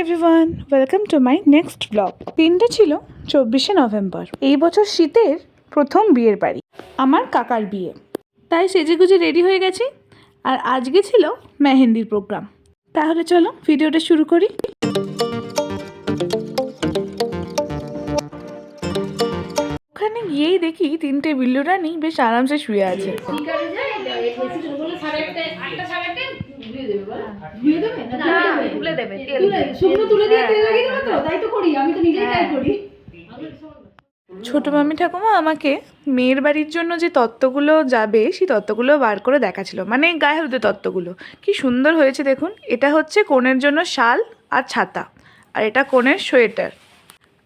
Everyone welcome to my next blog দিনটা ছিল চব্বিশে নভেম্বর। এই বছর শীতের প্রথম বিয়ের বাড়ি। আমার কাকার বিয়ে। তাই সেজেগুজে রেডি হয়ে গেছি। আর আজকে ছিল মেহেন্দির প্রোগ্রাম। তাহলে চলো ভিডিওটা শুরু করি। ওখানে গিয়েই দেখি তিনটে বিল্লু রানী বেশ আরামসে শুয়ে আছে। শুকনো তুলে দিয়ে তেল লাগিয়ে দেবে তো? তাই তো করি আমি তো নিজেই তাই করি। ছোট মামি ঠাকুমা আমাকে মেয়ের বাড়ির জন্য যে তত্ত্বগুলো যাবে সেই তত্ত্বগুলো বার করে দেখাছিল মানে গায়ে হলুদের তত্ত্বগুলো। কি সুন্দর হয়েছে দেখুন। এটা হচ্ছে কোণের জন্য শাল আর ছাতা। আর এটা কোণের সোয়েটার।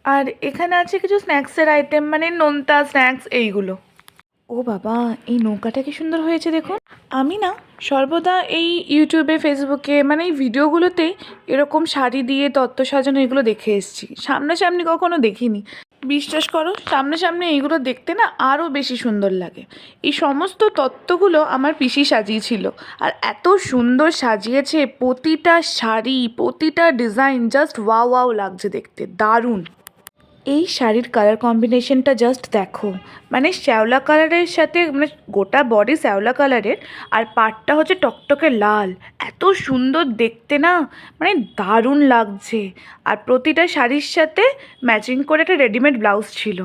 আর এখানে আছে কিছু স্ন্যাক্সের আইটেম মানে নোনতা স্ন্যাক্স এইগুলো। ও বাবা, এই নৌকাটা কি সুন্দর হয়েছে দেখুন। আমি না সর্বদা এই ইউটিউবে, ফেসবুকে মানে এই ভিডিওগুলোতেই এরকম শাড়ি দিয়ে তত্ত্ব সাজানো এগুলো দেখে এসেছি। সামনাসামনি কখনো দেখিনি। বিশ্বাস করো, সামনাসামনি এইগুলো দেখতে না আরও বেশি সুন্দর লাগে। এই সমস্ত তত্ত্বগুলো আমার পিসি সাজিয়েছিল। আর এত সুন্দর সাজিয়েছে, প্রতিটা শাড়ি, প্রতিটা ডিজাইন, জাস্ট ওয়াও ওয়াও লাগছে দেখতে। দারুণ। এই শাড়ির কালার কম্বিনেশনটা জাস্ট দেখো। মানে শ্যাওলা কালারের সাথে মানে গোটা বডি শ্যাওলা কালারের আর পাটটা হচ্ছে টকটকে লাল। এত সুন্দর দেখতে না মানে দারুণ লাগছে। আর প্রতিটা শাড়ির সাথে ম্যাচিং করে একটা রেডিমেড ব্লাউজ ছিল।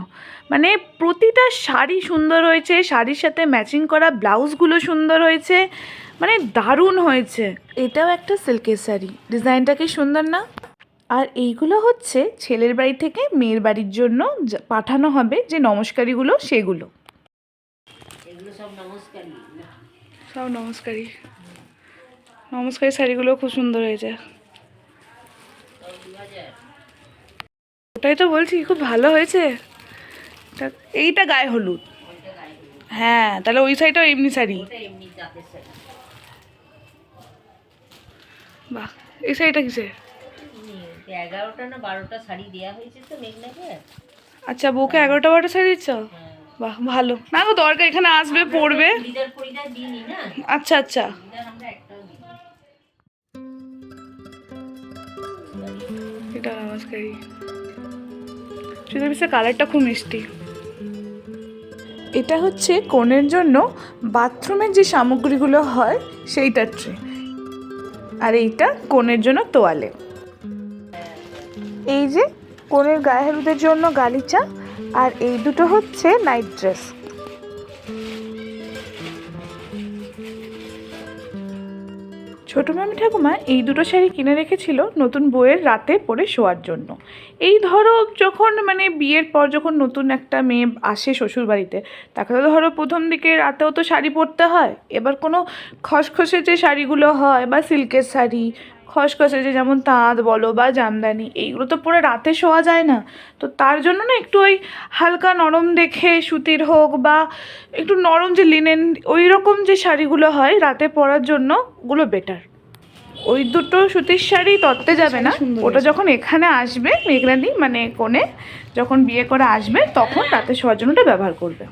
মানে প্রতিটা শাড়ি সুন্দর হয়েছে, শাড়ির সাথে ম্যাচিং করা ব্লাউজগুলো সুন্দর হয়েছে মানে দারুণ হয়েছে। এটাও একটা সিল্কের শাড়ি। ডিজাইনটা কি সুন্দর না? আর এইগুলো হচ্ছে ছেলের বাড়ি থেকে মেয়ের বাড়ির জন্য পাঠানো হবে যে নমস্কারীগুলো সেগুলো। সব নমস্কারই। সব নমস্কারী নমস্কারী শাড়িগুলো খুব সুন্দর হয়েছে। ওটাই তো বলছি খুব ভালো হয়েছে। এইটা গায়ে হলুদ। হ্যাঁ তাহলে ওই সাইডটাও এমনি শাড়ি। বাহ এই শাড়িটা কিসের? এগারোটা না বারোটা শাড়ি দেওয়া হয়েছে তো মেঘনাকে? আচ্ছা বউকে এগারোটা বারোটা শাড়ি দিচ্ছ? হ্যাঁ। বাহ ভালো। না গো দরকার এখানে আসবে পড়বে আচ্ছা আচ্ছা। এটা নমস্কারী চুড়িদার পিসের কালারটা খুব মিষ্টি। এটা হচ্ছে কোণের জন্য বাথরুমের যে সামগ্রীগুলো হয় সেইটার ট্রে আর এইটা কনের জন্য তোয়ালে। এই যে কোণের গায়ে হলুদের জন্য গালিচা, আর এই দুটো হচ্ছে নাইট ড্রেস ছোট মামি ঠাকুমা এই দুটো শাড়ি কিনে রেখেছিল নতুন বইয়ের রাতে পরে শোয়ার জন্য। এই ধরো যখন মানে বিয়ের পর যখন নতুন একটা মেয়ে আসে শ্বশুর বাড়িতে তাকে তো ধরো প্রথম দিকে রাতেও তো শাড়ি পরতে হয়। এবার কোনো খসখসে যে শাড়িগুলো হয় বা সিল্কের শাড়ি খসখসে যে যেমন তাঁত বলো বা জামদানি এইগুলো তো পরে রাতে শোয়া যায় না। তো তার জন্য না একটু ওই হালকা নরম দেখে সুতির হোক বা একটু নরম যে লিনেন ওই রকম যে শাড়িগুলো হয় রাতে পরার জন্য ওগুলো বেটার ওই দুটো সুতির শাড়ি তত্ত্বে যাবে না। ওটা যখন এখানে আসবে মেঘরানি মানে কোণে যখন বিয়ে করে আসবে তখন রাতে শোয়ার জন্য ওটা ব্যবহার করবে।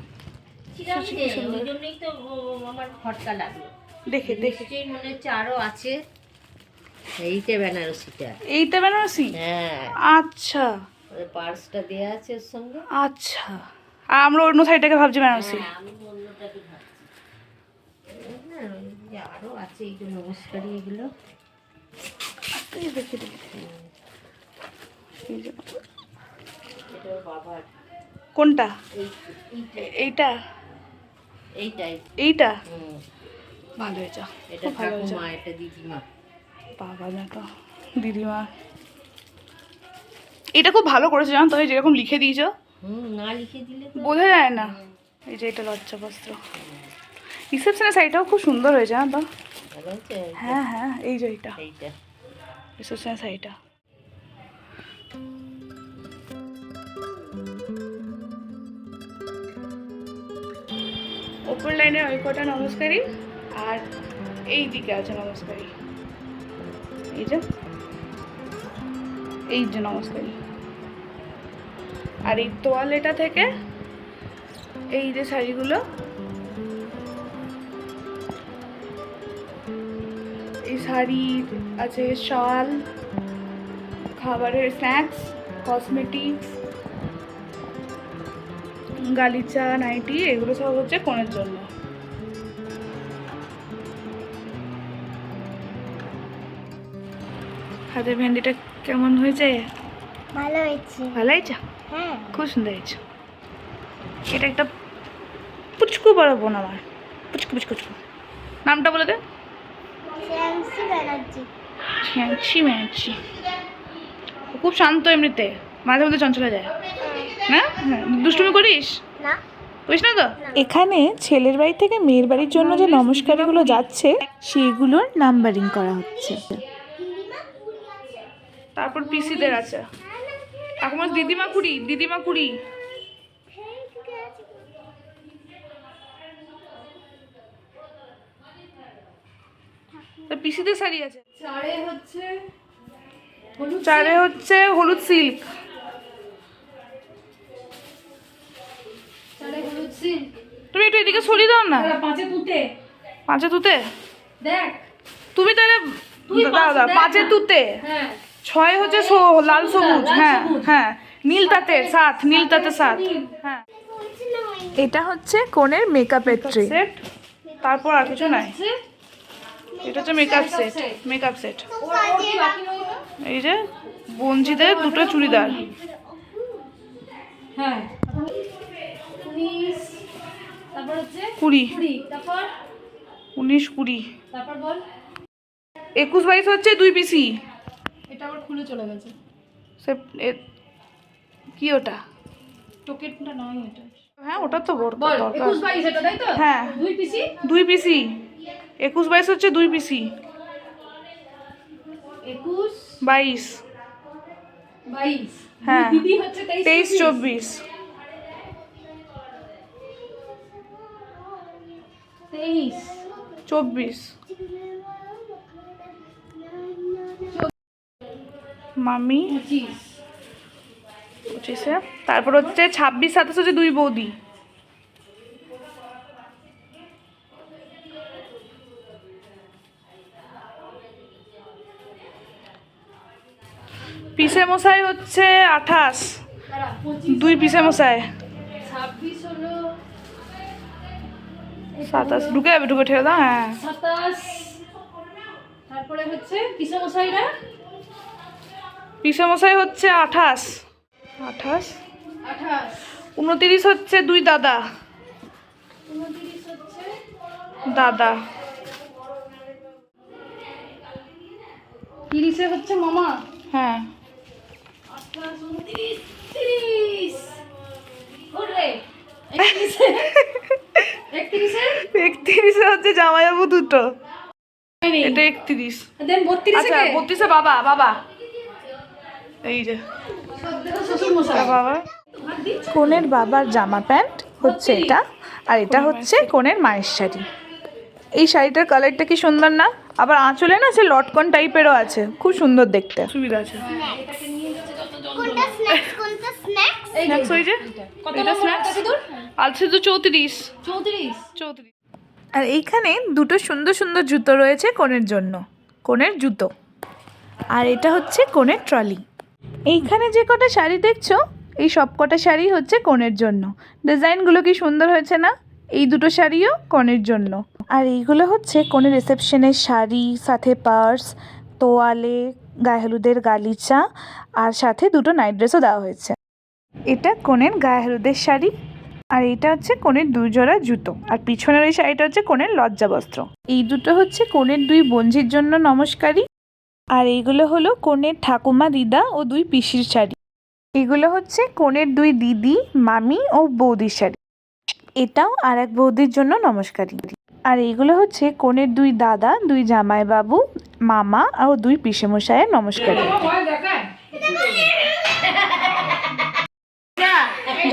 দেখে দেখে। মনে হচ্ছে আরও আছে। এইটা বেনারসিটা। এইটা বেনারসি? হ্যাঁ। আচ্ছা। পার্সটা দেওয়া আছে ওর সঙ্গে। আচ্ছা। আর আমরা অন্য শাড়িটাকে ভাবছি বেনারসি। হ্যাঁ, আমি অন্যটাকে ভাবছি। এই না, ওই যে আরও আছে এই যে নমস্কারী এগুলো। দেখি দেখি এই যে- এটা ওর বাবার কোনটা? এইটা- এইটা? এইটাই। এইটা? ভালো হয়েছে। এটা ভালো হয়েছে। ঠাকুমা এটা দিদিমা। বাবা দিদিমা। এটা খুব ভালো করেছে জানো তো? যেরকম লিখে দিয়েছ। হুম না লিখে দিলে তো বোঝা যায় না। এই যে এটা লজ্জা বস্ত্র। রিসেপশনের শাড়িটাও খুব সুন্দর হয়েছে জানো তো? হ্যাঁ হ্যাঁ এই যে এইটা। এইটা। রিসেপশনের শাড়িটা ওপর লাইনের ওই কটা নমস্কারী আর এই দিকে আছে নমস্কারী। এই যে। এই যে নমস্কারী। আর এই তোয়ালেটা থেকে এই যে শাড়িগুলো, এই শাড়ি, আছে শাল, খাবারের স্ন্যাক্স কসমেটিক্স গালিচা, নাইটি, এগুলো সব হচ্ছে কোনের জন্য। হাতের ভেন্ডিটা কেমন হয়েছে? ভালো হয়েছে। ভালো হয়েছে? হ্যাঁ। খুব সুন্দর হয়েছে। এটা একটা পুচকু বড় বোন আমার। পুচকু পুচকু পুচকু। নামটা বলে দে। শ্যামসি ব্যানার্জি। ম্যাচি খুব শান্ত এমনিতে। মাঝে মধ্যে চঞ্চল হয়ে। যায় না? হ্যাঁ। দুষ্টুমি করিস? না। তো? এখানে ছেলের বাড়ি থেকে মেয়ের বাড়ির জন্য যে নমস্কারগুলো যাচ্ছে সেগুলোর নাম্বারিং করা হচ্ছে। তারপর পিসিদের আছে। ঠাকুমার দিদিমা কুড়ি দিদিমা কুড়ি পিসিদের শাড়ি আছে। চারে হচ্ছে চারে হচ্ছে হলুদ সিল্ক। তুমি একটু এদিকে সরিয়ে দাও না। পাঁচে তুতে। পাঁচে তুতে? দেখ। তুমি তাহলে দাও দাও পাঁচে তুতে। হ্যাঁ। ছয় হচ্ছে সো- লাল সবুজ হ্যাঁ হ্যাঁ। নীল তাতে সাত নীল তাতে সাত। হ্যাঁ। এটা হচ্ছে কোণের মেকআপের ট্রে সেট তারপর আর কিছু নাই। এটা হচ্ছে মেকআপ সেট মেকআপ সেট এই যে বঞ্জিদের দুটো চুড়িদার। হ্যাঁ। তারপর হচ্ছে কুড়ি। উনিশ কুড়ি। তারপর বল। একুশ বাইশ হচ্ছে দুই পিসি। এটা আবার খুলে চলে গেছে। সে কি ওটা? টোকেনটা নয় এটা। হ্যাঁ ওটা তো বড় দরকার। একুশ বাইশ এটা তাই তো? হ্যাঁ। দুই পিসি? দুই পিসি। একুশ বাইশ হচ্ছে দুই পিসি। একুশ বাইশ। বাইশ। হ্যাঁ। তেইশ। চব্বিশ। তেইশ। চব্বিশ। মামি। পঁচিশে। তারপর হচ্ছে ছাব্বিশ সাতাশ হচ্ছে দুই বৌদি। পিসে মশাই হচ্ছে আঠাশ। দুই পিসে মশাই সাতাশ। ঢুকে যাবে ঢুকে ঠেলে দাও হ্যাঁ। সাতাশ। তারপরে হচ্ছে কিসে মশাইরা পিসে মশাই হচ্ছে আঠাশ। আঠাশ? উনতিরিশ হচ্ছে দুই দাদা। দাদা। তিরিশে হচ্ছে মামা? হ্যাঁ। একত্রিশে? হচ্ছে জামাইবাবু দুটো। এটা একত্রিশ। আচ্ছা বত্রিশে বাবা বাবা। এই যে। বাবা। কনের বাবার জামা প্যান্ট হচ্ছে এটা আর এটা হচ্ছে কনের মায়ের শাড়ি। এই শাড়িটার কালারটা কি সুন্দর না? আবার আঁচলে না সে লটকন টাইপেরও আছে খুব সুন্দর দেখতে। সুবিধা আছে। আর এইখানে দুটো সুন্দর সুন্দর জুতো রয়েছে কনের জন্য কনের জুতো। আর এটা হচ্ছে কনের ট্রলি। এইখানে যে কটা শাড়ি দেখছ, এই সব কটা শাড়ি হচ্ছে কনের জন্য। ডিজাইনগুলো কি সুন্দর হয়েছে না? এই দুটো শাড়িও কনের জন্য। আর এইগুলো হচ্ছে কনের রিসেপশনের শাড়ি, সাথে পার্স, তোয়ালে, গায়ে হলুদের গালিচা, আর সাথে দুটো নাইট ড্রেসও দেওয়া হয়েছে। এটা কনের গায়ে হলুদের শাড়ি, আর এটা হচ্ছে কনের দুই জোড়া জুতো। আর পিছনের ওই শাড়িটা হচ্ছে কনের লজ্জা বস্ত্র। এই দুটো হচ্ছে কনের দুই বঞ্জির জন্য নমস্কারী। আর এইগুলো হলো কনের ঠাকুমা দিদা ও দুই পিসির শাড়ি। এগুলো হচ্ছে কনের দুই দিদি মামি ও বৌদির শাড়ি। এটাও আর এক বৌদির জন্য নমস্কারী। আর এইগুলো হচ্ছে কনের দুই দাদা দুই জামাইবাবু মামা আর দুই পিসেমশাইয়ের নমস্কারী।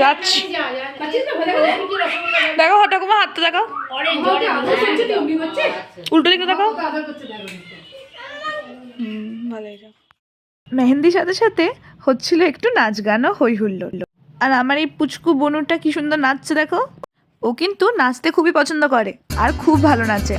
যাচ্ছি। দেখো ঠাকুমা হাতটা দেখো। উল্টো দিকে দেখো। মেহেন্দির সাথে সাথে হচ্ছিল একটু নাচ গানও হই হুল্লোড় আর আমার এই পুচকু বনুটা কি সুন্দর নাচছে দেখো? ও কিন্তু নাচতে খুবই পছন্দ করে, আর খুব ভালো নাচে।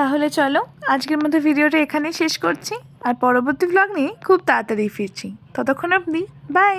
তাহলে চলো, আজকের মতো ভিডিওটা এখানেই শেষ করছি। আর পরবর্তী ব্লগ নিয়ে খুব তাড়াতাড়ি ফিরছি। ততক্ষণ আপনি বাই